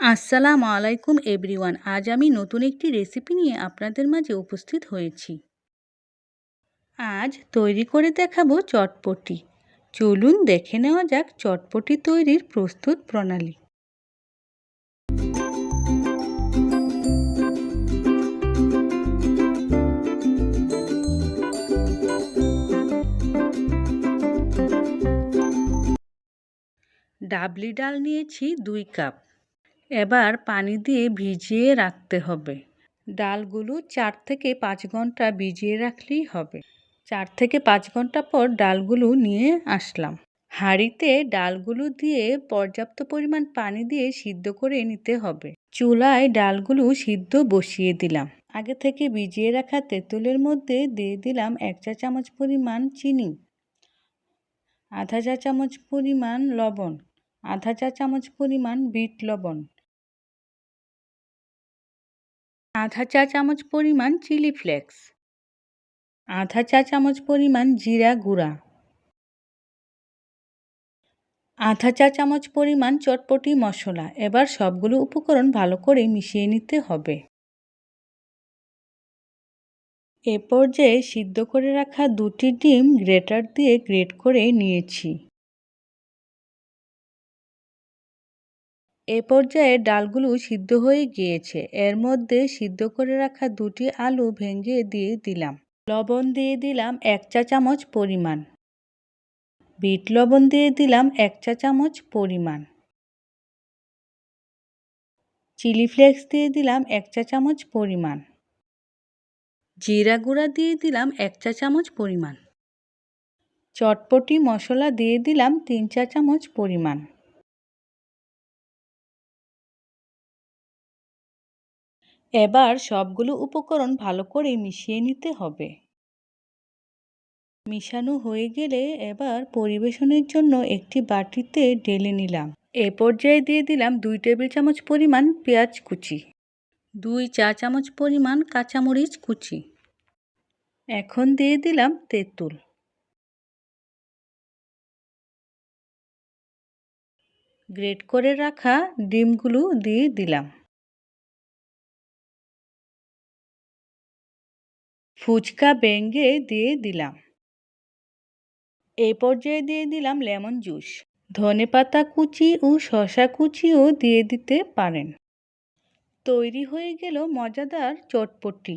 আসসালামু আলাইকুম এভরিওয়ান। আজ আমি নতুন একটি রেসিপি নিয়ে আপনাদের মাঝে উপস্থিত হয়েছি। আজ তৈরি করে দেখাবো চটপটি। চলুন দেখে নেওয়া যাক চটপটি তৈরির প্রস্তুত প্রণালী। ডাবলি ডাল নিয়েছি দুই কাপ। এবার পানি দিয়ে ভিজিয়ে রাখতে হবে। ডালগুলো চার থেকে পাঁচ ঘণ্টা ভিজিয়ে রাখলেই হবে। চার থেকে পাঁচ ঘণ্টা পর ডালগুলো নিয়ে আসলাম। হাঁড়িতে ডালগুলো দিয়ে পর্যাপ্ত পরিমাণ পানি দিয়ে সিদ্ধ করে নিতে হবে। চুলায় ডালগুলো সিদ্ধ বসিয়ে দিলাম। আগে থেকে ভিজিয়ে রাখা তেঁতুলের মধ্যে দিয়ে দিলাম এক চা চামচ পরিমাণ চিনি, আধা চা চামচ পরিমাণ লবণ, আধা চা চামচ পরিমাণ বিট লবণ আধা চা চামচ পরিমাণ চিলি ফ্লেক্স। আধা চা চামচ পরিমাণ জিরা গুঁড়া। আধা চা চামচ পরিমাণ চটপটি মশলা। এবার সবগুলো উপকরণ ভালো করে মিশিয়ে নিতে হবে। এ পর্যায়ে সিদ্ধ করে রাখা দুটি ডিম গ্রেটার দিয়ে গ্রেট করে নিয়েছি। এ পর্যায়ে ডালগুলো সিদ্ধ হয়ে গিয়েছে। এর মধ্যে সিদ্ধ করে রাখা দুটি আলু ভেঙে দিয়ে দিলাম। লবণ দিয়ে দিলাম এক চা চামচ পরিমাণ। বিট লবণ দিয়ে দিলাম এক চা চামচ পরিমাণ। চিলি ফ্লেক্স দিয়ে দিলাম এক চা চামচ পরিমাণ। জিরা গুঁড়া দিয়ে দিলাম এক চা চামচ পরিমাণ। চটপটি মশলা দিয়ে দিলাম তিন চা চামচ পরিমাণ। এবার সবগুলো উপকরণ ভালো করে মিশিয়ে নিতে হবে। মিশানো হয়ে গেলে এবার পরিবেশনের জন্য একটি বাটিতে ঢেলে নিলাম। এ পর্যায়ে দিয়ে দিলাম দুই টেবিল চামচ পরিমাণ পেঁয়াজ কুচি, দুই চা চামচ পরিমাণ কাঁচামরিচ কুচি, এখন দিয়ে দিলাম তেঁতুল। গ্রেট করে রাখা ডিমগুলো দিয়ে দিলাম। ফুচকা বেঙ্গে দিয়ে দিলাম। এই পর্যায়ে দিয়ে দিলাম লেমন জুস। ধনে পাতা কুচি ও শশা কুচিও দিয়ে দিতে পারেন। তৈরি হয়ে গেল মজাদার চটপটি।